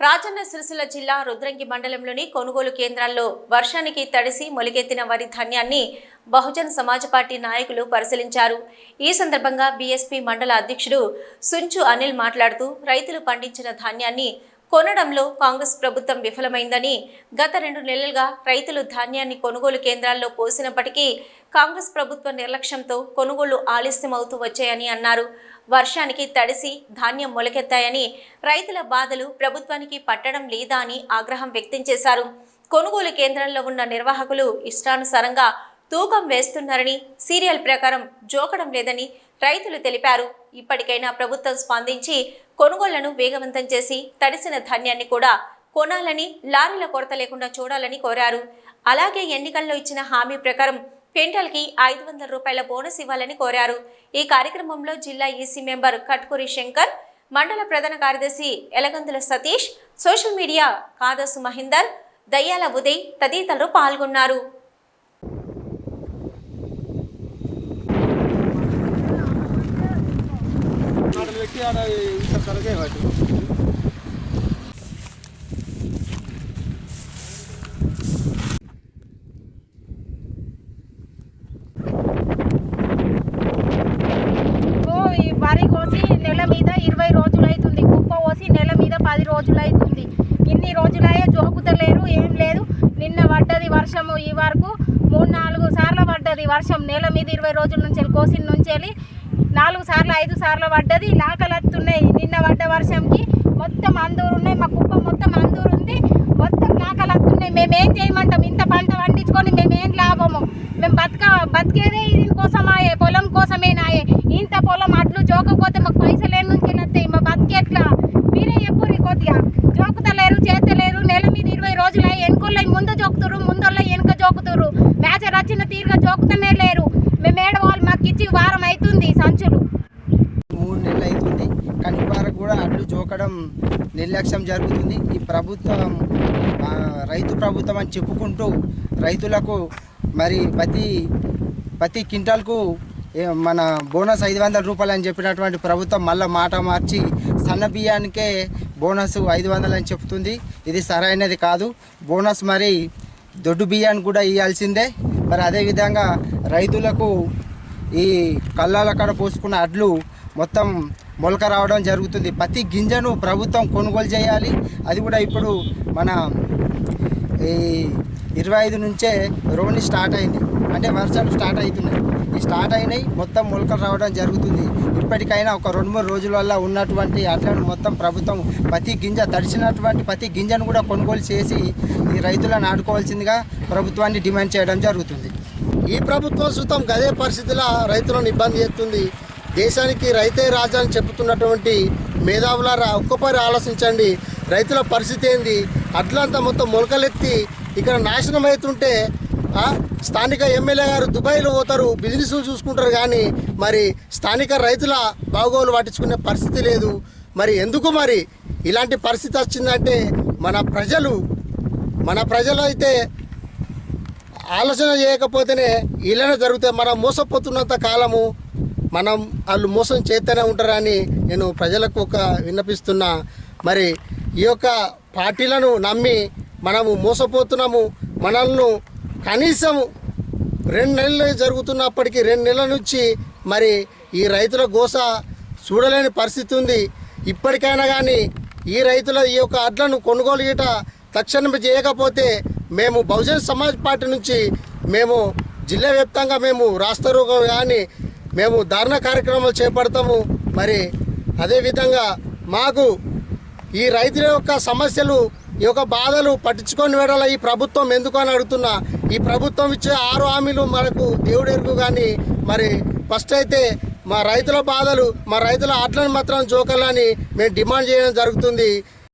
రాజన్న సిరిసిల్ల జిల్లా రుద్రంగి మండలంలోని కొనుగోలు కేంద్రాల్లో వర్షానికి తడిసి మొలికెత్తిన వరి ధాన్యాన్ని బహుజన్ సమాజ్ పార్టీ నాయకులు పరిశీలించారు. ఈ సందర్భంగా బీఎస్పీ మండల అధ్యక్షుడు సుంచు అనిల్ మాట్లాడుతూ రైతులు పండించిన ధాన్యాన్ని కొనడంలో కాంగ్రెస్ ప్రభుత్వం విఫలమైందని గత రెండు నెలలుగా రైతులు ధాన్యాన్ని కొనుగోలు కేంద్రాల్లో పోసినప్పటికీ కాంగ్రెస్ ప్రభుత్వ నిర్లక్ష్యంతో కొనుగోలు ఆలస్యమవుతూ వచ్చాయని అన్నారు. వర్షానికి తడిసి ధాన్యం మొలకెత్తాయని రైతుల బాధలు ప్రభుత్వానికి పట్టడం లేదా అని ఆగ్రహం వ్యక్తం చేశారు. కొనుగోలు కేంద్రంలో ఉన్న నిర్వాహకులు ఇష్టానుసారంగా తూకం వేస్తున్నారని సీరియల్ ప్రకారం జోకడం లేదని రైతులు తెలిపారు. ఇప్పటికైనా ప్రభుత్వం స్పందించి కొనుగోళ్ళను వేగవంతం చేసి తడిసిన ధాన్యాన్ని కూడా కొనాలని లారీల కొరత లేకుండా చూడాలని కోరారు. అలాగే ఎన్నికల్లో ఇచ్చిన హామీ ప్రకారం క్వింటల్కి ఐదు వందల రూపాయల బోనస్ ఇవ్వాలని కోరారు. ఈ కార్యక్రమంలో జిల్లా ఈసీ మెంబర్ కట్కూరి శంకర్ మండల ప్రధాన కార్యదర్శి ఎలగందుల సతీష్ సోషల్ మీడియా కాదసు మహేందర్ దయ్యాల ఉదయ్ తదితరులు పాల్గొన్నారు. ఆడ పెట్టి వాటి వరి కోసి నెల మీద ఇరవై రోజులు అవుతుంది కుప్ప కోసి నెల మీద పది రోజులు అవుతుంది ఇన్ని రోజులయ్యే జోకుతలేరు ఏం లేదు. నిన్న పడ్డది వర్షము ఈ వరకు మూడు నాలుగు సార్లు పడ్డది వర్షం. నెల మీద ఇరవై రోజుల నుంచి వెళ్ళి కోసిన నుంచి వెళ్ళి నాలుగు సార్లు ఐదు సార్లు పడ్డది. లాకలత్తున్నాయి. నిన్న పడ్డ వర్షంకి మొత్తం అందూరు ఉన్నాయి. మా కుప్ప మొత్తం అందూరు ఉంది. మొత్తం లాకలత్తున్నాయి. మేమేం చేయమంటాం? ఇంత పంట పండించుకొని మేమేం లాభము? మేము బతక బతికేదే దీనికోసమాయే పొలం కోసమేనాయే ఇంత పొలం అడ్లు జోకపోతే మాకు పైసలు ఏం నుంచి వస్తాయి మా బతికెట్లా మీరే చెప్పుర్రి కొద్దిగా. జోకుతలేరు చేతలేరు. నెల మీద ఇరవై రోజులు అయ్యి ఎన్కొల్ల ముందు జోకుతురు ముందొల్ల వెనుక జోకుతురు మ్యాచర్ వచ్చిన తీరుగా జోకుతూనే లేరు మేము ఏడ వాళ్ళు మాకు ఇచ్చి వారం అవుతుంది సంచులు మూడు నెలలు అవుతుంది కానీ వరకు కూడా చెప్పడం నిర్లక్ష్యం జరుగుతుంది. ఈ ప్రభుత్వం రైతు ప్రభుత్వం అని చెప్పుకుంటూ రైతులకు మరి ప్రతి ప్రతి క్వింటాల్కు మన బోనస్ ఐదు వందల రూపాయలు అని చెప్పినటువంటి ప్రభుత్వం మళ్ళీ మాట మార్చి సన్న బియ్యానికే బోనస్ ఐదు వందలు అని చెప్తుంది. ఇది సరైనది కాదు. బోనస్ మరి దొడ్డు బియ్యాన్ని కూడా ఇవ్వాల్సిందే మరి అదేవిధంగా రైతులకు ఈ కళ్ళాల కాడ పోసుకున్న అడ్లు మొత్తం మొలక రావడం జరుగుతుంది. ప్రతి గింజను ప్రభుత్వం కొనుగోలు చేయాలి. అది కూడా ఇప్పుడు మన ఈ ఇరవై ఐదు నుంచే రోని స్టార్ట్ అయింది. అంటే వర్షాలు స్టార్ట్ అవుతున్నాయి. ఈ స్టార్ట్ అయినాయి. మొత్తం మొలకలు రావడం జరుగుతుంది. ఇప్పటికైనా ఒక రెండు మూడు రోజుల వల్ల ఉన్నటువంటి అట్లను మొత్తం ప్రభుత్వం ప్రతి గింజ తడిచినటువంటి ప్రతి గింజను కూడా కొనుగోలు చేసి ఈ రైతులను ఆడుకోవాల్సిందిగా ప్రభుత్వాన్ని డిమాండ్ చేయడం జరుగుతుంది. ఈ ప్రభుత్వం సుతం గదే పరిస్థితిలో రైతులను ఇబ్బంది చేస్తుంది. దేశానికి రైతే రాజా అని చెబుతున్నటువంటి మేధావులారా ఒక్కపారి ఆలోచించండి. రైతుల పరిస్థితి ఏంది? అట్లంతా మొత్తం మొలకలెత్తి ఇక్కడ నాశనం అవుతుంటే స్థానిక ఎమ్మెల్యే గారు దుబాయ్లో పోతారు బిజినెస్ చూసుకుంటారు కానీ మరి స్థానిక రైతుల బాగోలు పట్టించుకునే పరిస్థితి లేదు. మరి ఎందుకు మరి ఇలాంటి పరిస్థితి వచ్చిందంటే మన ప్రజలు మన ప్రజలు అయితే ఆలోచన చేయకపోతేనే ఇలానే జరుగుతాయి. మనం మోసపోతున్నంత కాలము మనం వాళ్ళు మోసం చేస్తూనే ఉంటారని నేను ప్రజలకు ఒక విన్నపిస్తున్నా. మరి ఈ యొక్క పార్టీలను నమ్మి మనము మోసపోతున్నాము. మనల్ని కనీసం రెండు నెలలు జరుగుతున్నప్పటికీ రెండు నెలల నుంచి మరి ఈ రైతుల గోస చూడలేని పరిస్థితి ఉంది. ఇప్పటికైనా కానీ ఈ రైతుల ఈ యొక్క అడ్లను కొనుగోలు గీట తక్షణం చేయకపోతే మేము బహుజన్ సమాజ్ పార్టీ నుంచి మేము జిల్లా వ్యాప్తంగా మేము రాస్తారోగం కానీ మేము ధర్నా కార్యక్రమాలు చేపడతాము. మరి అదేవిధంగా మాకు ఈ రైతుల యొక్క సమస్యలు ఈ యొక్క బాధలు పట్టించుకొని వేడాల ఈ ప్రభుత్వం ఎందుకు అని అడుగుతున్నా. ఈ ప్రభుత్వం ఇచ్చే ఆరు హామీలు మనకు దేవుడు ఎరుగు కానీ మరి ఫస్ట్ అయితే మా రైతుల బాధలు మా రైతుల ఆటలను మాత్రం జోకాలని మేము డిమాండ్ చేయడం జరుగుతుంది.